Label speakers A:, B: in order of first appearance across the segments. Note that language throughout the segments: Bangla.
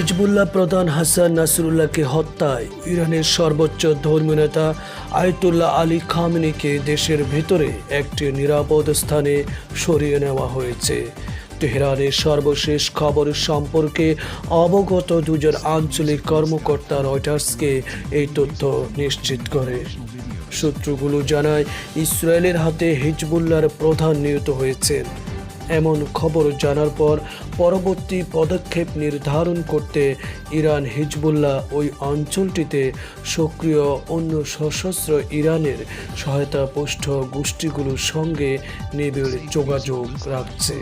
A: হিজবুল্লাহ প্রধান হাসান নাসরুল্লাহকে হত্যায় ইরানের সর্বোচ্চ ধর্মীয় নেতা আয়তুল্লাহ আলী খামেনিকে দেশের ভেতরে একটি নিরাপদ স্থানে সরিয়ে নেওয়া হয়েছে। তেহরানের সর্বশেষ খবর সম্পর্কে অবগত দুজন আঞ্চলিক কর্মকর্তা রয়টার্সকে এই তথ্য নিশ্চিত করে। সূত্রগুলো জানায়, ইসরায়েলের হাতে হিজবুল্লাহর প্রধান নিহত হয়েছেন। এমন খবর জানার পর পরবর্তী পদক্ষেপ নির্ধারণ করতে ইরান হিজবুল্লাহ ওই অঞ্চলটিতে সক্রিয় অন্য সশস্ত্র ইরানের সহায়তা পুষ্ট গোষ্ঠীগুলোর সঙ্গে নিবিড় যোগাযোগ রাখছে।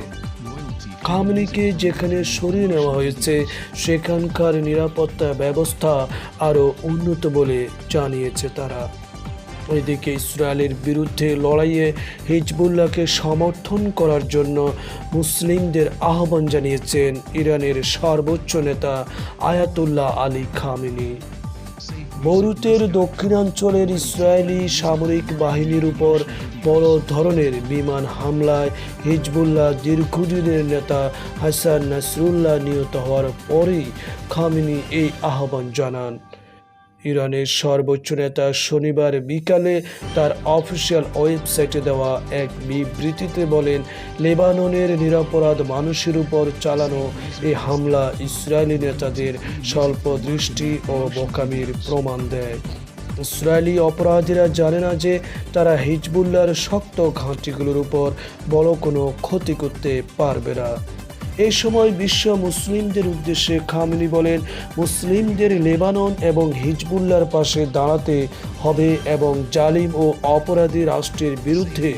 A: খামনিকে যেখানে সরিয়ে নেওয়া হয়েছে, সেখানকার নিরাপত্তা ব্যবস্থা আরও উন্নত বলে জানিয়েছে তারা। এদিকে ইসরায়েলের বিরুদ্ধে লড়াইয়ে হিজবুল্লাহকে সমর্থন করার জন্য মুসলিমদের আহ্বান জানিয়েছেন ইরানের সর্বোচ্চ নেতা আয়াতুল্লাহ আলী খামেনি। বৈরুতের দক্ষিণাঞ্চলের ইসরায়েলি সামরিক বাহিনীর উপর বড় ধরনের বিমান হামলায় হিজবুল্লাহ দীর্ঘদিনের নেতা হাসান নাসরুল্লাহ নিহত হওয়ার পরেই খামিনি এই আহ্বান জানান। ইরানের সর্বোচ্চ নেতা শনিবার বিকালে তার অফিসিয়াল ওয়েবসাইটে দেওয়া এক বিবৃতিতে বলেন, লেবাননের নিরাপরাধ মানুষের উপর চালানো এই হামলা ইসরায়েলি নেতাদের স্বল্প দৃষ্টি ও বোকামির প্রমাণ দেয়। ইসরায়েলি অপরাধীরা জানে না যে তারা হিজবুল্লাহর শক্ত ঘাঁটিগুলোর উপর বড় কোনো ক্ষতি করতে পারবে না। এই সময় বিশ্ব মুসলিমদের উদ্দেশ্যে খামিনি বলেন, মুসলিমদের লেবানন এবং হিজবুল্লার পাশে দাঁড়াতে হবে এবং জালিম ও অপরাধী রাষ্ট্রের বিরুদ্ধে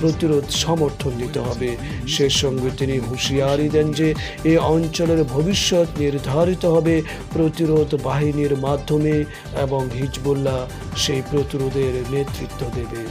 A: প্রতিরোধ সমর্থন দিতে হবে। সে সঙ্গে তিনি হুঁশিয়ারি দেন যে, এ অঞ্চলের ভবিষ্যৎ নির্ধারিত হবে প্রতিরোধ বাহিনীর মাধ্যমে এবং হিজবুল্লাহ সেই প্রতিরোধের নেতৃত্ব দেবে।